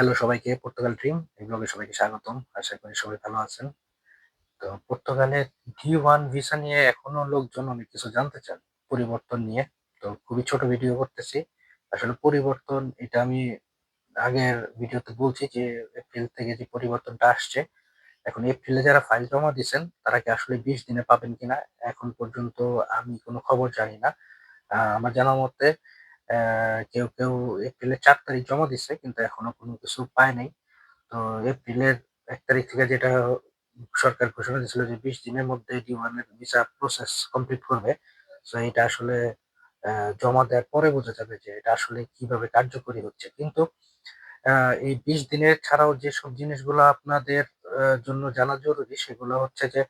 Hello সবাইকে Portugal dream এই ব্লগে সবাইকে স্বাগতম। আশা করি সবাই ভালো আছেন। তো পর্তুগালের ডি ওয়ান ভিসা নিয়ে এখনও লোকজন অনেক কিছু জানতে চান, পরিবর্তন নিয়ে। তো খুবই ছোট ভিডিও করতেছি। আসলে পরিবর্তন, এটা আমি আগের ভিডিওতে বলছি যে এপ্রিল থেকে যে পরিবর্তনটা আসছে, এখন এপ্রিলে যারা ফাইল জমা দিয়েছেন, তারা কি আসলে বিশ দিনে পাবেন কিনা? এখন পর্যন্ত আমি কোনো খবর জানি না। আমার জানা মতে কেউ কেউ এপ্রিলের চার তারিখ জমা দিচ্ছে কিন্তু এখনও কোনো কিছু পায় নাই। তো এপ্রিলের এক তারিখ থেকে যেটা সরকার ঘোষণা দিয়েছিল যে বিশ দিনের মধ্যে ডি ওয়ানের ভিসা প্রসেস কমপ্লিট করবে, তো এটা আসলে জমা দেওয়ার পরে বোঝা যাবে যে এটা আসলে কীভাবে কার্যকরী হচ্ছে। কিন্তু এই বিশ দিনের ছাড়াও যেসব জিনিসগুলো আপনাদের জন্য জানা জরুরি, সেগুলো হচ্ছে যে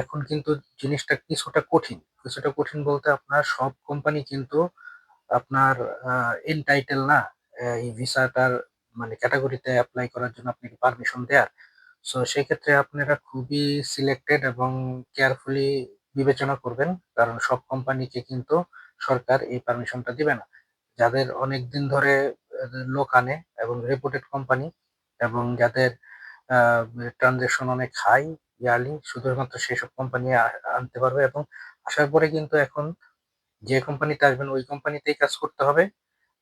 এখন কিন্তু জিনিসটা কিছুটা কঠিন। কিছুটা কঠিন বলতে আপনার সব কোম্পানি কিন্তু আপনার এনটাইটেল না এই ভিসাটার মানে ক্যাটাগরিতে অ্যাপ্লাই করার জন্য আপনাকে পারমিশন দেয়ার। সো সেই ক্ষেত্রে আপনারা খুবই সিলেক্টেড এবং কেয়ারফুলি বিবেচনা করবেন, কারণ সব কোম্পানিকে কিন্তু সরকার এই পারমিশনটা দিবে না। যাদের অনেক দিন ধরে লোক আনে এবং রেপুটেড কোম্পানি এবং যাদের ট্রানজেকশন অনেক হাই ইয়ারলি শুধুমাত্র সেসব কোম্পানি আনতে পারবে এবং আসার পরে কিন্তু এখন যে কোম্পানিতে আসবেন, ওই কোম্পানিতেই কাজ করতে হবে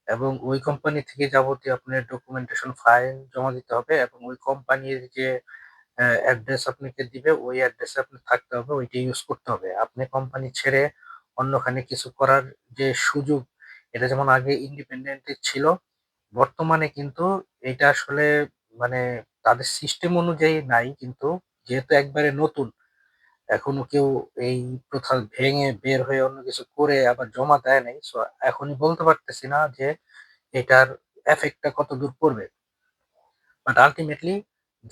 এবং ওই কোম্পানি থেকে যাবতীয় আপনার ডকুমেন্টেশন ফাইল জমা দিতে হবে এবং ওই কোম্পানির যে অ্যাড্রেস আপনাকে দিবে, ওই অ্যাড্রেসে আপনি থাকতে হবে ওইটা ইউজ করতে হবে। আপনি কোম্পানি ছেড়ে অন্যখানে কিছু করার যে সুযোগ, এটা যেমন আগে ইন্ডিপেন্ডেন্টলি ছিল, বর্তমানে কিন্তু এটা আসলে মানে তাদের সিস্টেম অনুযায়ী নাই, কিন্তু যেহেতু একবারে নতুন এখনও কেউ এই প্রথা ভেঙে বের হয়ে অন্য কিছু করে আবার জমা দেয় নাই। সো এখনই বলতে পারতেছি না যে এটার এফেক্টটা কত দূর পড়বে। বাট আলটিমেটলি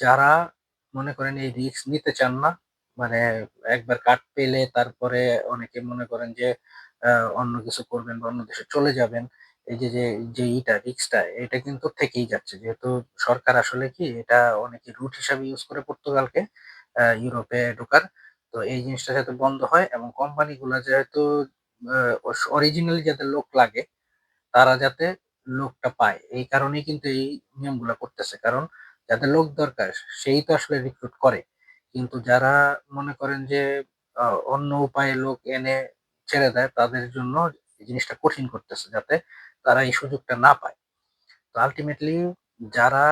যারা মনে করেন এই রিস্ক নিতে চান না মানে একবার কাট পেলে তারপরে অনেকে মনে করেন যে অন্য কিছু করবেন বা অন্য দেশে চলে যাবেন, এই যে যে ইটা রিস্কটা এটা কিন্তু থেকেই যাচ্ছে। যেহেতু সরকার আসলে কি, এটা অনেকে রুট হিসাবে ইউজ করে পর্তুগালকে ইউরোপে ঢোকার। তো এই জিনিসটা যাতে বন্ধ হয় এবং কোম্পানিগুলো যেহেতু অরিজিনালি যাদের লোক লাগে, তারা যাতে লোকটা পায়। এই কারণেই কিন্তু এই নিয়মগুলো করতেছে। কারণ যাদের লোক দরকার, সেই তো আসলে রিক্রুট করে। কিন্তু যারা মনে করেন যে অন্য উপায়ে লোক এনে ছেড়ে দেয়, তাদের জন্য জিনিসটা কঠিন করতেছে, যাতে তারা এই সুযোগটা না পায়। তো আলটিমেটলি যারা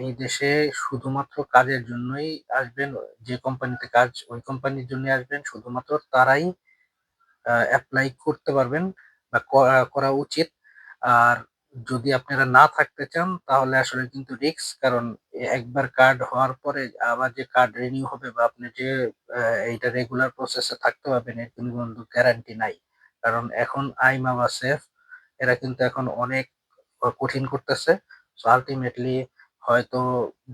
এই দেশে শুধুমাত্র কাজের জন্যই আসবেন, যে কোম্পানিতে কাজ, ওই কোম্পানির জন্য আসবেন, শুধুমাত্র তারাই অ্যাপ্লাই করতে পারবেন বা করা উচিত। আর যদি আপনারা না থাকতে চান, তাহলে আসলে কিন্তু রিস্ক কারণ একবার কার্ড হওয়ার পরে আবার যে কার্ড রিনিউ হবে বা আপনি যে এইটা রেগুলার প্রসেসে থাকতে পারবেন, এর কোনো কিন্তু গ্যারান্টি নাই। কারণ এখন আইমা বা সেফ এরা কিন্তু এখন অনেক কঠিন করতেছে। সো আলটিমেটলি হয়তো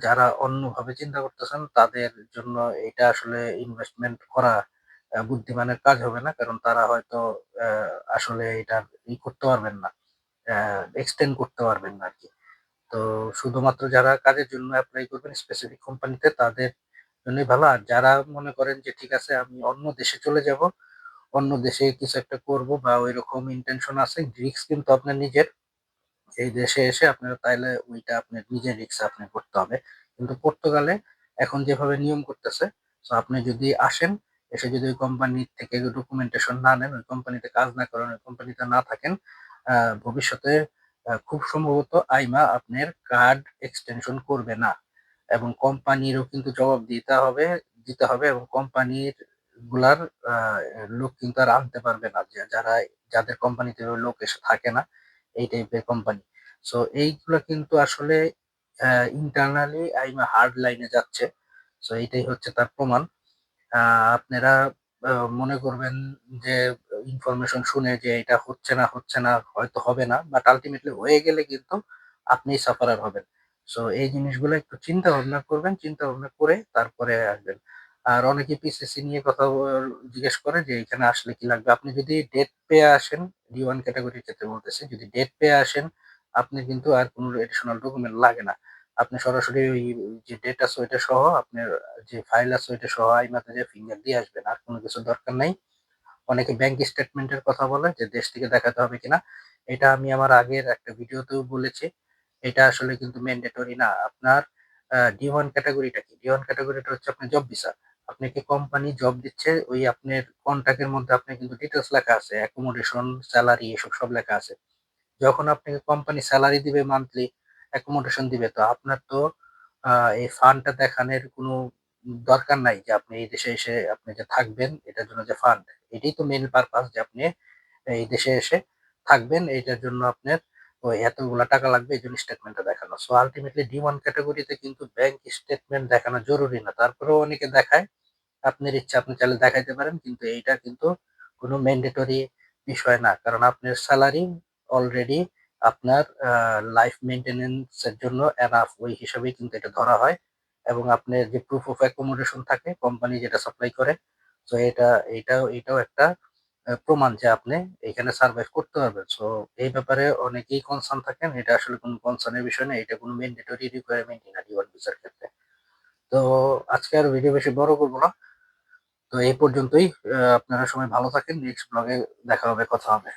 যারা অন্যভাবে চিন্তা করতেছেন তাদের জন্য এটা আসলে ইনভেস্টমেন্ট করা বুদ্ধিমানের কাজ হবে না কারণ তারা হয়তো আসলে এটা ই করতে পারবেন না এক্সটেন্ড করতে পারবেন না আরকি। তো শুধুমাত্র যারা কাজের জন্য অ্যাপ্লাই করবেন স্পেসিফিক কোম্পানিতে তাদের জন্যই ভালো। আর যারা মনে করেন যে ঠিক আছে আমি অন্য দেশে চলে যাব, অন্য দেশে কিছু একটা করব বা ওইরকম ইনটেনশন আছে, রিস্ক কিন্তু আপনার নিজের। এই দেশে এসে আপনারা তাইলে ওইটা আপনার নিজের রিস্ক আপনি করতে হবে। কিন্তু পর্তুগালে এখন যেভাবে নিয়ম করতেছে, সো আপনি যদি আসেন, এসে যদি ওই কোম্পানি থেকে ডকুমেন্টেশন না নেন, ওই কোম্পানিতে কাজ না করেন, ওই কোম্পানিতে না থাকেন, ভবিষ্যতে খুব সম্ভবত আইমা আপনার কার্ড এক্সটেনশন করবে না এবং কোম্পানিরও কিন্তু জবাব দিতে হবে দিতে হবে এবং কোম্পানিরগুলার লোক কিন্তু আর আনতে পারবে না যারা যাদের কোম্পানিতে লোক এসে থাকে না এই টাইপের কোম্পানি সো এইগুলো কিন্তু আসলে ইন্টারনালি আইমা হার্ড লাইনে যাচ্ছে। সো এইটাই হচ্ছে তার প্রমাণ। আপনারা মনে করবেন যে ইনফরমেশন শুনে যে এটা হচ্ছে না হচ্ছে না, হয়তো হবে না বাট আলটিমেটলি হয়ে গেলে কিন্তু আপনি সাফারার হবেন। সো এই জিনিসগুলো একটু চিন্তা ভাবনা করবেন, চিন্তা ভাবনা করে তারপরে আসবেন। আর অনেকে পিসিসি নিয়ে কথা জিজ্ঞেস করে যে এখানে আসলে কি লাগবে? আপনি যদি ডেট পেয়ে আসেন ডি ওয়ান ক্যাটাগরির ক্ষেত্রে বলতেছি, যদি ডেট পেয়ে আসেন, আপনি কিন্তু আর কোনো এডিশনাল ডকুমেন্ট লাগে না। আপনি সরাসরি ওই, যে ডেট আছে ওইটা সহ আপনার যে ফাইল আছে ওইটা সহ আইমাতে যে ফিঙ্গার দিয়ে আসবেন, আর কোনো কিছু দরকার নাই। অনেকে ব্যাংক স্টেটমেন্টের কথা বলে যে দেশ থেকে দেখাতে হবে কিনা। এটা আমি আমার আগের একটা ভিডিওতেও বলেছি। এটা আসলে কিন্তু ম্যান্ডেটরি না। আপনার ডি ওয়ান ক্যাটাগরিটা কি? ডি ওয়ান ক্যাটাগরিটা হচ্ছে আপনার জব ভিসা আপনাকে কোম্পানি জব দিচ্ছে, ওই আপনার কন্ট্রাক্টের মধ্যে আপনার কিন্তু ডিটেলস লেখা আছে অ্যাকোমোডেশন স্যালারি এসব সব লেখা আছে। যখন আপনাকে কোম্পানি স্যালারি দিবে মান্থলি অ্যাকোমোডেশন দিবে, তো আপনার তো এই ফান্ডটা দেখানোর কোনো দরকার নাই যে আপনি এই দেশে এসে আপনি যে থাকবেন, এটার জন্য যে ফান্ড এটাই তো মেন পারপাস যে আপনি এই দেশে এসে থাকবেন, এটার জন্য আপনার ওই এতগুলা টাকা লাগবে এই জন্য স্টেটমেন্টটা দেখানো। সো আলটিমেটলি ডি ওয়ান ক্যাটাগরিতে কিন্তু ব্যাংক স্টেটমেন্ট দেখানো জরুরি না। তারপরেও অনেকে দেখায়, আপনার ইচ্ছা আপনি চাইলে দেখাইতে পারেন, কিন্তু এইটা কিন্তু কোনো ম্যান্ডেটরি বিষয় না। কারণ আপনার স্যালারি অলরেডি আপনার লাইফ মেনটেনেন্সের জন্য এনাফ ওই হিসাবেই কিন্তু এটা ধরা হয়। এবং আপনার যে প্রুফ অফ অ্যাকোমোডেশন থাকে কোম্পানি যেটা সাপ্লাই করে তো এটা, এটাও এটাও একটা প্রমাণ যে আপনি এখানে সার্ভাইভ করতে পারবেন। সো এই ব্যাপারে অনেকেই কনসার্ন থাকেন। এটা আসলে কোনো কনসার্নের বিষয় না, এটা কোনো ম্যান্ডেটরি রিকোয়ারমেন্টই না ডিওয়ান ভিসার ক্ষেত্রে। তো, আজকে আর ভিডিও বেশি বড় করব না। তো, এই পর্যন্তই। আপনারা সবাই ভালো থাকেন। নেক্সট ব্লগে দেখা হবে, কথা হবে।